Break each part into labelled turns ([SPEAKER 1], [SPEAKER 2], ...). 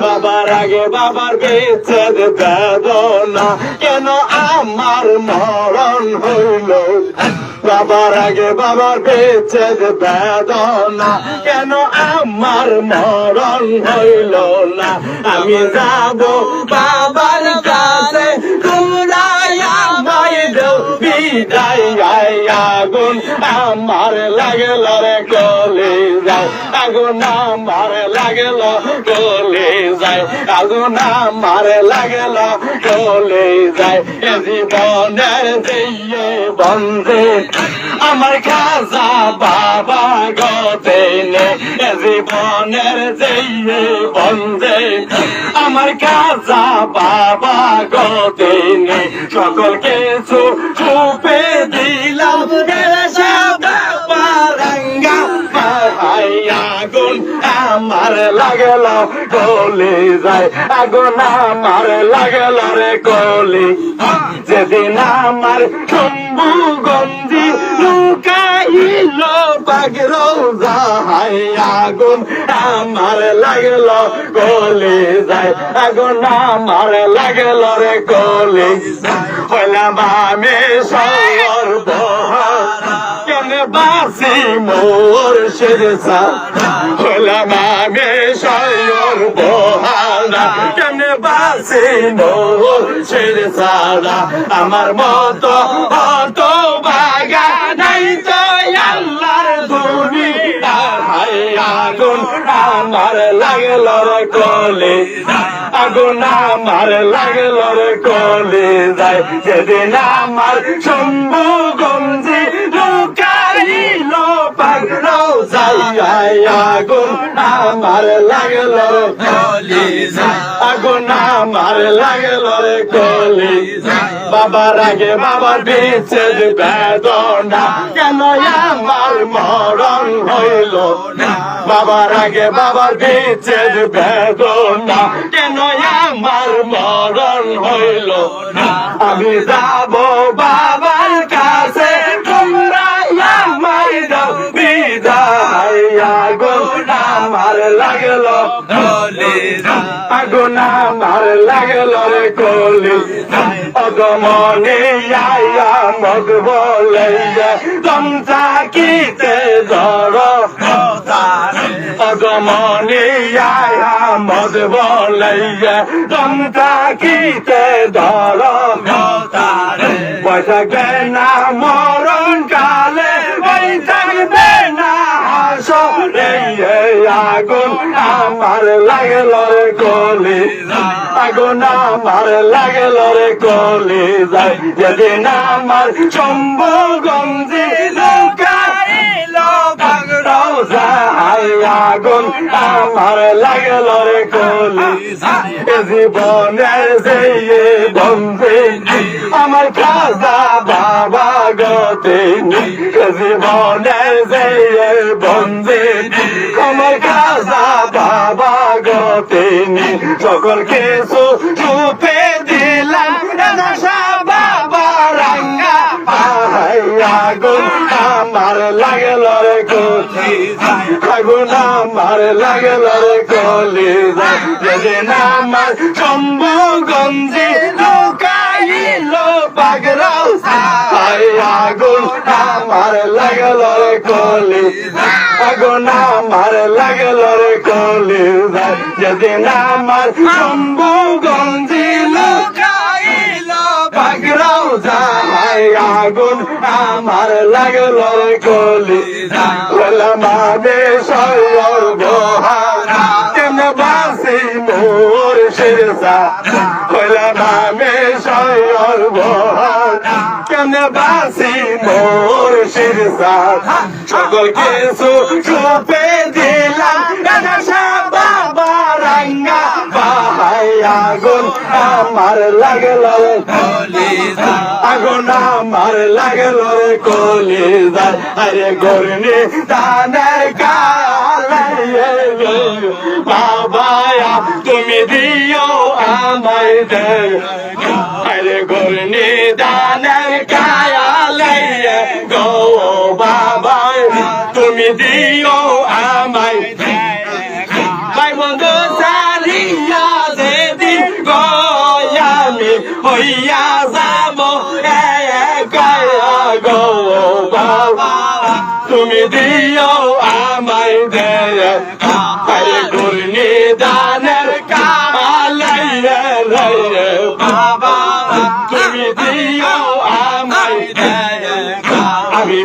[SPEAKER 1] বাবার আগে বাবার বিচ্ছেদ বেদনা, কেন আমার মরণ হইল? বাবার আগে বাবার বিচ্ছেদ বেদনা, কেন আমার মরণ হইল না? আমি যাব বাবার কাছে বিদায় আগুন, আমার কলে যায় আগুন আমার লাগল কলে যায়। আগুন আমার লাগল কলে যায়। এ জীবনের দিয়ে বন্ধে, আমার খাজা বাবা গতে নে। জীবনের দিয়ে বন্ধে, আমার খাজা বাবা গতে নে। সকল লাগল কলে যায়। আগুন আমার লাগল রে কলে যেদিন আমার শম্ভু গঞ্জি লুকাইল বাগর যাহাই আগুন আমার লাগল কলে যায়। আগুন আমার লাগল রে কলে হইলাম আমি সর্বহারা। কেন বাসি আমার মতো অত বাগা নাই তো আল্লাহর হায় আগুন আমার লাগল কলে আগুন আমার লাগল কলে যায় যেদিন আমার শম্ভু গঞ্জি পাগল, যাই আগুন আমার লাগল রে কলে যায় আগুন আমার লাগল রে বাবার আগে বাবার বিচ্ছেদ বেদনা, কেন আমার মরণ হইল বাবার আগে বাবার বিচ্ছেদ বেদনা, কেন আমার মরণ হইল আমি যাব বাবার কলি অগমনে আয়া মগ বলে তম চাকিতে ধর? অগমনে আয়া মগ বলে তম চাকিতে ধর? বৈশাখে না, মরণ কালে বৈশাখবে না হাসরে আগুন আমার লাগল রে কলি আগুন আমার লাগল রে কলি যায় যেদিন আমার শম্ভু গঞ্জি লুকাইল যায় আগুন আমার লাগল রে কলি জীবনের যে বন্ধে আমার খাজা বাবা গতে জীবনের যে বন্ধে আমার গতে সকল কিছু চুপে দিলাম। বাবা রাঙ্গা আগুন আমার লাগল রে কলি আগুন আমার লাগল রে কলি যেদিন আমার শম্ভু গঞ্জি লুকাইল বাগরাও হাই আগুন, আমার লাগল রে কলি আমার লাগল রে কলি যেদিন আমার শম্ভু গঞ্জি আগুন, আমার লাগল রে কলি আমি সর্বহারা বাসি মোর শেরসা হলাম আমি বাসি মোর শেরসা সকল কিছু চুপে দিলাম। বাবা রাঙ্গা বাহাই আগুন, আমার লাগল আগুন আমার লাগল রে আরে দানের বাবা তুমি দিও আমায় দে। আরে গরনি দানের কায়া বাবা তুমি দিও আমায়। ভাই আমি হইয়া যাব গো তুমি দিও আমায় দা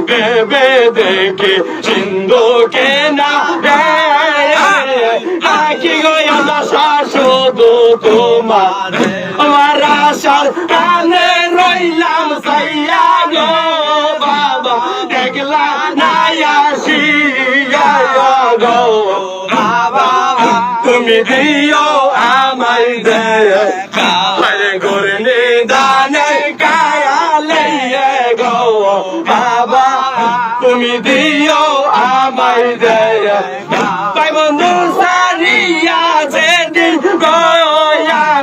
[SPEAKER 1] ভেবে দেখি সিন্ধু কেনা কি গো দশা শুধু তোমার। আমার আশার কানে রইলাম সাইয়া গো বাবা। দেখলা নাই আসিয়া গো বাবা। তুমি দিও আমায় দেয়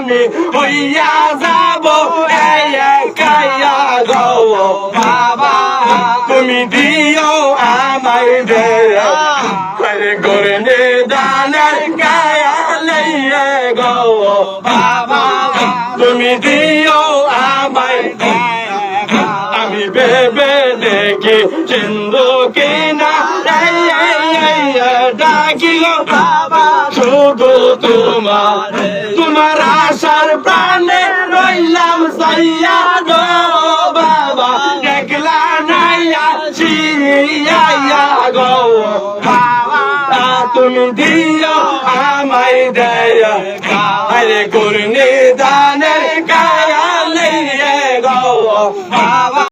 [SPEAKER 1] আমি হইয়া যাব কায়া গো বাবা, তুমি দিও আমায় দেয় করে নিদানের কায়া লইয়ে গো বাবা, তুমি দিও আমায় আমি ভেবে দেখি সিন্ধু কিনা ডাকি গো বাবা। শুধু তোমার তুমি দিও আমায় দেয় আরে করুণে দান